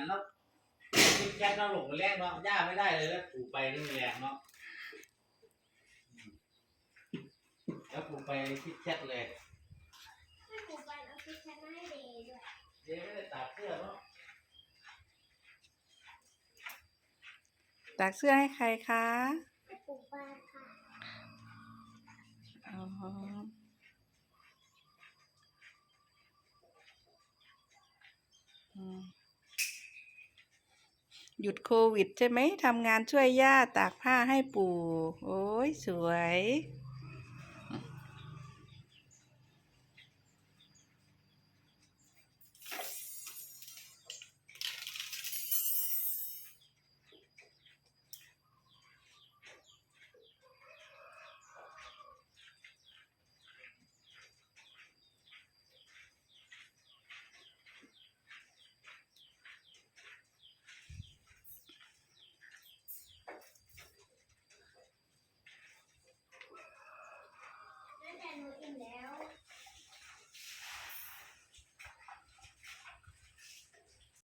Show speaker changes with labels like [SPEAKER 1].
[SPEAKER 1] นั้นเนาะคิดแค่เนาะหลงแรงเนาะย่าไม่ได้เลยแล้วปลูกไปนี่มันแรงเนาะอืมแล้วปลูกไปคิดแค่เลย
[SPEAKER 2] ให้ปู่ไปเอาคิดแคทมาให้เดย์ด้วย
[SPEAKER 1] เจ๊ไม่ได้ตากเสื้อเนาะ
[SPEAKER 3] ตากเสื้อให้ใครคะ
[SPEAKER 2] ให้ปู่ไปค่ะ
[SPEAKER 3] อ๋ออื หยุดโควิดใช่ไหมทำงานช่วยย่าตากผ้าให้ปู่ โอ้ยสวย
[SPEAKER 2] in now.